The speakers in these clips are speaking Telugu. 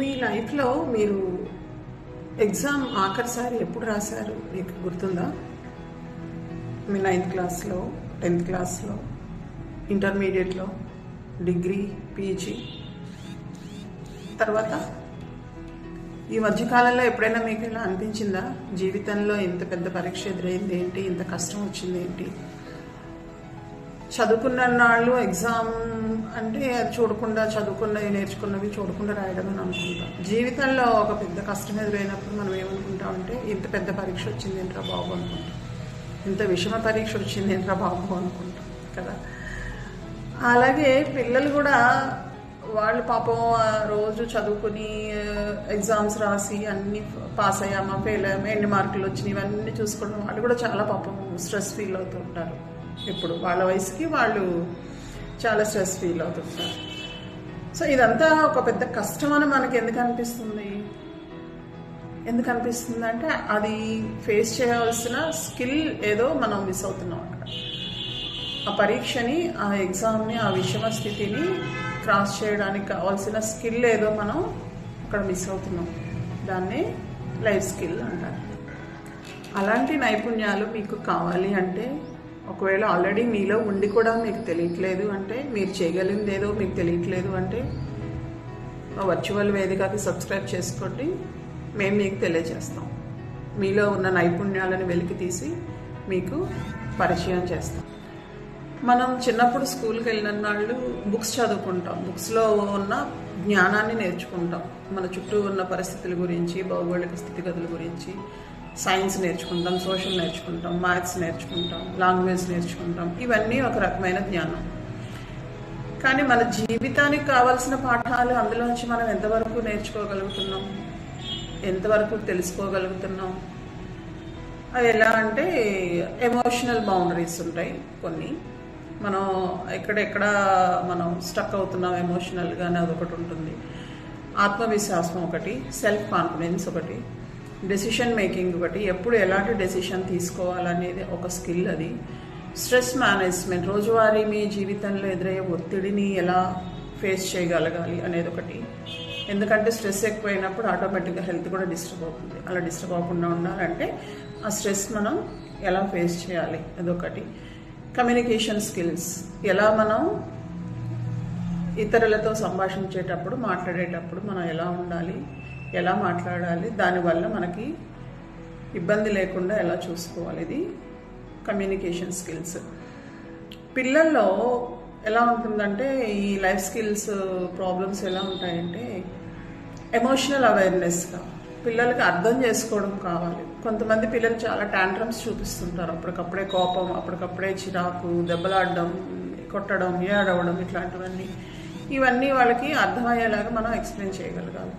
మీ లైఫ్లో మీరు ఎగ్జామ్ ఆఖరిసారి ఎప్పుడు రాశారు? మీకు గుర్తుందా? మీ నైన్త్ క్లాస్లో టెన్త్ క్లాస్లో ఇంటర్మీడియట్లో డిగ్రీ పీజీ? తర్వాత ఈ మధ్యకాలంలో ఎప్పుడైనా మీకు ఇలా అనిపించిందా? జీవితంలో ఇంత పెద్ద పరీక్ష ఎదురైంది ఏంటి? ఇంత కష్టం వచ్చింది ఏంటి? చదువుకున్న నాళ్ళు ఎగ్జామ్ అంటే అది చూడకుండా చదువుకున్నవి నేర్చుకున్నవి చూడకుండా రాయడం అని అనుకుంటాం. జీవితంలో ఒక పెద్ద కష్టం ఎదురైనప్పుడు మనం ఏమనుకుంటాం అంటే ఇంత పెద్ద పరీక్ష వచ్చింది ఏంట్రా బాబు అనుకుంటాం. ఇంత విషమ పరీక్ష వచ్చింది ఏంట్రా బాబు అనుకుంటాం కదా. అలాగే పిల్లలు కూడా వాళ్ళు పాపం రోజు చదువుకుని ఎగ్జామ్స్ రాసి అన్ని పాస్ అయ్యామా ఫెయిల్ అయ్యామా ఎన్ని మార్కులు వచ్చినాయి ఇవన్నీ చూసుకోవడం వాళ్ళు కూడా చాలా పాపం స్ట్రెస్ ఫీల్ అవుతూ ఉంటారు. ఇప్పుడు వాళ్ళ వయసుకి వాళ్ళు చాలా స్ట్రెస్ ఫీల్ అవుతుంటారు. సో ఇదంతా ఒక పెద్ద కష్టం అని మనకి ఎందుకు అనిపిస్తుంది? ఎందుకు అనిపిస్తుంది అంటే అది ఫేస్ చేయవలసిన స్కిల్ ఏదో మనం మిస్ అవుతున్నాం అక్కడ. ఆ పరీక్షని ఆ ఎగ్జామ్ని ఆ విషమ స్థితిని క్రాస్ చేయడానికి కావాల్సిన స్కిల్ ఏదో మనం అక్కడ మిస్ అవుతున్నాం. దాన్ని లైఫ్ స్కిల్ అంటారు. అలాంటి నైపుణ్యాలు మీకు కావాలి అంటే ఒకవేళ ఆల్రెడీ మీలో ఉండి కూడా మీకు తెలియట్లేదు అంటే మీరు చేయగలిగింది ఏదో మీకు తెలియట్లేదు అంటే వర్చువల్ వేదికకి సబ్స్క్రైబ్ చేసుకోండి. మేము మీకు తెలియజేస్తాం. మీలో ఉన్న నైపుణ్యాలను వెలికి తీసి మీకు పరిచయం చేస్తాం. మనం చిన్నప్పుడు స్కూల్కి వెళ్ళిన నాళ్ళు బుక్స్ చదువుకుంటాం. బుక్స్లో ఉన్న జ్ఞానాన్ని నేర్చుకుంటాం. మన చుట్టూ ఉన్న పరిస్థితుల గురించి భౌగోళిక స్థితిగతుల గురించి సైన్స్ నేర్చుకుంటాం సోషల్ నేర్చుకుంటాం మ్యాథ్స్ నేర్చుకుంటాం లాంగ్వేజ్ నేర్చుకుంటాం. ఇవన్నీ ఒక రకమైన జ్ఞానం. కానీ మన జీవితానికి కావాల్సిన పాఠాలు అందులోంచి మనం ఎంతవరకు నేర్చుకోగలుగుతున్నాం? ఎంతవరకు తెలుసుకోగలుగుతున్నాం? అది ఎలా అంటే ఎమోషనల్ బౌండరీస్ ఉంటాయి కొన్ని. మనం ఎక్కడెక్కడ మనం స్టక్ అవుతున్నాం ఎమోషనల్గానే అదొకటి ఉంటుంది. ఆత్మవిశ్వాసం ఒకటి సెల్ఫ్ కాన్ఫిడెన్స్ ఒకటి. డెసిషన్ మేకింగ్ ఒకటి ఎప్పుడు ఎలాంటి డెసిషన్ తీసుకోవాలనేది ఒక స్కిల్ అది. స్ట్రెస్ మేనేజ్మెంట్ రోజువారీ మీ జీవితంలో ఎదురయ్యే ఒత్తిడిని ఎలా ఫేస్ చేయగలగాలి అనేది ఒకటి. ఎందుకంటే స్ట్రెస్ ఎక్కువైనప్పుడు ఆటోమేటిక్గా హెల్త్ కూడా డిస్టర్బ్ అవుతుంది. అలా డిస్టర్బ్ అవ్వకుండా ఉండాలంటే ఆ స్ట్రెస్ మనం ఎలా ఫేస్ చేయాలి అదొకటి. కమ్యూనికేషన్ స్కిల్స్ ఎలా మనం ఇతరులతో సంభాషించేటప్పుడు మాట్లాడేటప్పుడు మనం ఎలా ఉండాలి? ఎలా మాట్లాడాలి దానివల్ల మనకి ఇబ్బంది లేకుండా ఎలా చూసుకోవాలి ఇది కమ్యూనికేషన్ స్కిల్స్ పిల్లల్లో ఎలా ఉంటుందంటే ఈ లైఫ్ స్కిల్స్ ప్రాబ్లమ్స్ ఎలా ఉంటాయంటే ఎమోషనల్ అవేర్నెస్గా పిల్లలకి అర్థం చేసుకోవడం కావాలి. కొంతమంది పిల్లలు చాలా ట్యాంట్రమ్స్ చూపిస్తుంటారు. అప్పటికప్పుడే కోపం అప్పటికప్పుడే చిరాకు దెబ్బలాడడం కొట్టడం ఏడవడం ఇట్లాంటివన్నీ. ఇవన్నీ వాళ్ళకి అర్థమయ్యేలాగా మనం ఎక్స్ప్లెయిన్ చేయగలగాలి.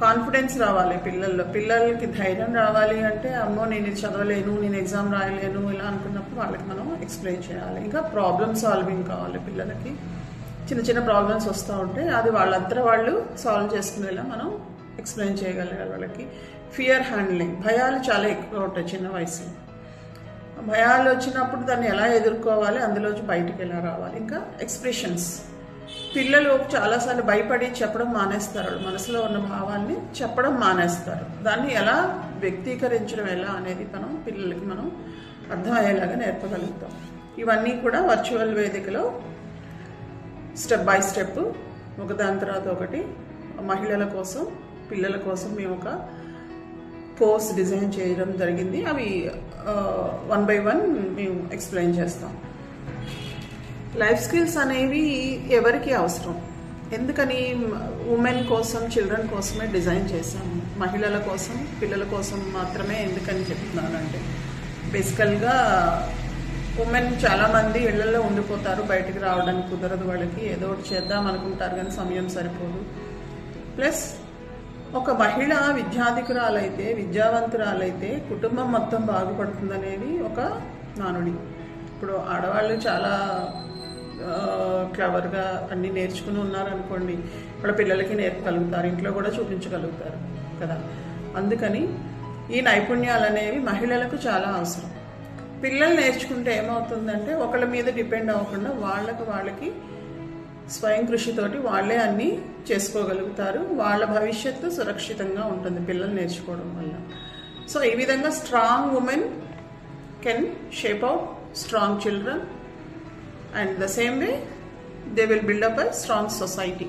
కాన్ఫిడెన్స్ రావాలి పిల్లల్లో. పిల్లలకి ధైర్యం రావాలి అంటే అమ్మో నేను చదవలేను నేను ఎగ్జామ్ రాయలేను ఇలా అనుకున్నప్పుడు వాళ్ళకి మనం ఎక్స్ప్లెయిన్ చేయాలి. ఇంకా ప్రాబ్లమ్ సాల్వింగ్ కావాలి పిల్లలకి. చిన్న చిన్న ప్రాబ్లమ్స్ వస్తూ ఉంటే అది వాళ్ళంతా వాళ్ళు సాల్వ్ చేసుకునేలా మనం ఎక్స్ప్లెయిన్ చేయగలగాలి వాళ్ళకి. ఫియర్ హ్యాండ్లింగ్ భయాలు చాలా ఎక్కువ ఉంటాయి చిన్న వయసులో. భయాలు వచ్చినప్పుడు దాన్ని ఎలా ఎదుర్కోవాలి? అందులోంచి బయటికి ఎలా రావాలి? ఇంకా ఎక్స్ప్రెషన్స్ పిల్లలు చాలాసార్లు భయపడి చెప్పడం మానేస్తారు. మనసులో ఉన్న భావాన్ని చెప్పడం మానేస్తారు. దాన్ని ఎలా వ్యక్తీకరించడం ఎలా అనేది మనం పిల్లలకి మనం అర్థమయ్యేలాగా నేర్పగలుగుతాం. ఇవన్నీ కూడా వర్చువల్ వేదికలో స్టెప్ బై స్టెప్ ఒకదాని తర్వాత ఒకటి మహిళల కోసం పిల్లల కోసం మేము ఒక కోర్స్ డిజైన్ చేయడం జరిగింది. అవి వన్ బై వన్ మేము ఎక్స్ప్లెయిన్ చేస్తాం. లైఫ్ స్కిల్స్ అనేవి ఎవరికి అవసరం. ఎందుకని ఉమెన్ కోసం చిల్డ్రన్ కోసమే డిజైన్ చేశాము మహిళల కోసం పిల్లల కోసం మాత్రమే ఎందుకని చెప్తున్నానంటే బేసికల్గా ఉమెన్ చాలామంది ఇళ్ళలో ఉండిపోతారు బయటికి రావడానికి కుదరదు వాళ్ళకి. ఏదో ఒకటి చేద్దాం అనుకుంటారు కానీ సమయం సరిపోదు. ప్లస్ ఒక మహిళ విద్యాధికురాలైతే విద్యావంతురాలైతే కుటుంబం మొత్తం బాగుపడుతుందనేది ఒక నానుడి. ఇప్పుడు ఆడవాళ్ళు చాలా క్లవర్గా అన్నీ నేర్చుకుని ఉన్నారనుకోండి వాళ్ళ పిల్లలకి నేర్పగలుగుతారు ఇంట్లో కూడా చూపించగలుగుతారు కదా. అందుకని ఈ నైపుణ్యాలు అనేవి మహిళలకు చాలా అవసరం. పిల్లలు నేర్చుకుంటే ఏమవుతుందంటే ఒకళ్ళ మీద డిపెండ్ అవ్వకుండా వాళ్ళకు వాళ్ళకి స్వయం కృషితోటి వాళ్ళే అన్నీ చేసుకోగలుగుతారు. వాళ్ళ భవిష్యత్తు సురక్షితంగా ఉంటుంది పిల్లలు నేర్చుకోవడం వల్ల. సో ఈ విధంగా strong women can shape out strong children and the same way they will build up a strong society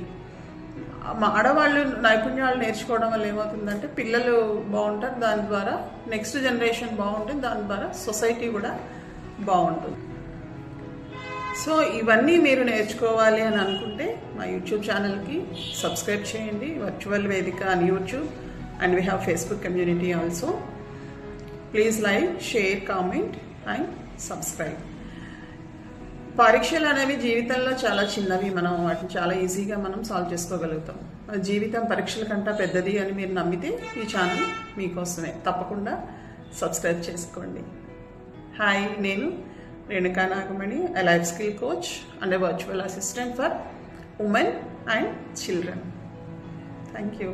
మా ఆడవాళ్ళు నైపుణ్యాలు నేర్చుకోవడం వల్ల ఏమవుతుందంటే పిల్లలు బాగుంటారు దాని ద్వారా నెక్స్ట్ జనరేషన్ బాగుంటుంది దాని ద్వారా సొసైటీ కూడా బాగుంటుంది. సో ఇవన్నీ మీరు నేర్చుకోవాలి అని అనుకుంటే మా యూట్యూబ్ ఛానల్కి సబ్స్క్రైబ్ చేయండి. వర్చువల్ వేదిక అని YouTube and we have Facebook community also please like share comment and subscribe పరీక్షలు అనేవి జీవితంలో చాలా చిన్నవి. మనం వాటిని చాలా ఈజీగా మనం సాల్వ్ చేసుకోగలుగుతాం. జీవితం పరీక్షల కంటే పెద్దది అని మీరు నమ్మితే ఈ ఛానల్ మీకోసమే. తప్పకుండా సబ్స్క్రైబ్ చేసుకోండి. హాయ్ నేను Renuka Nagamani life skill coach and virtual assistant for women and children thank you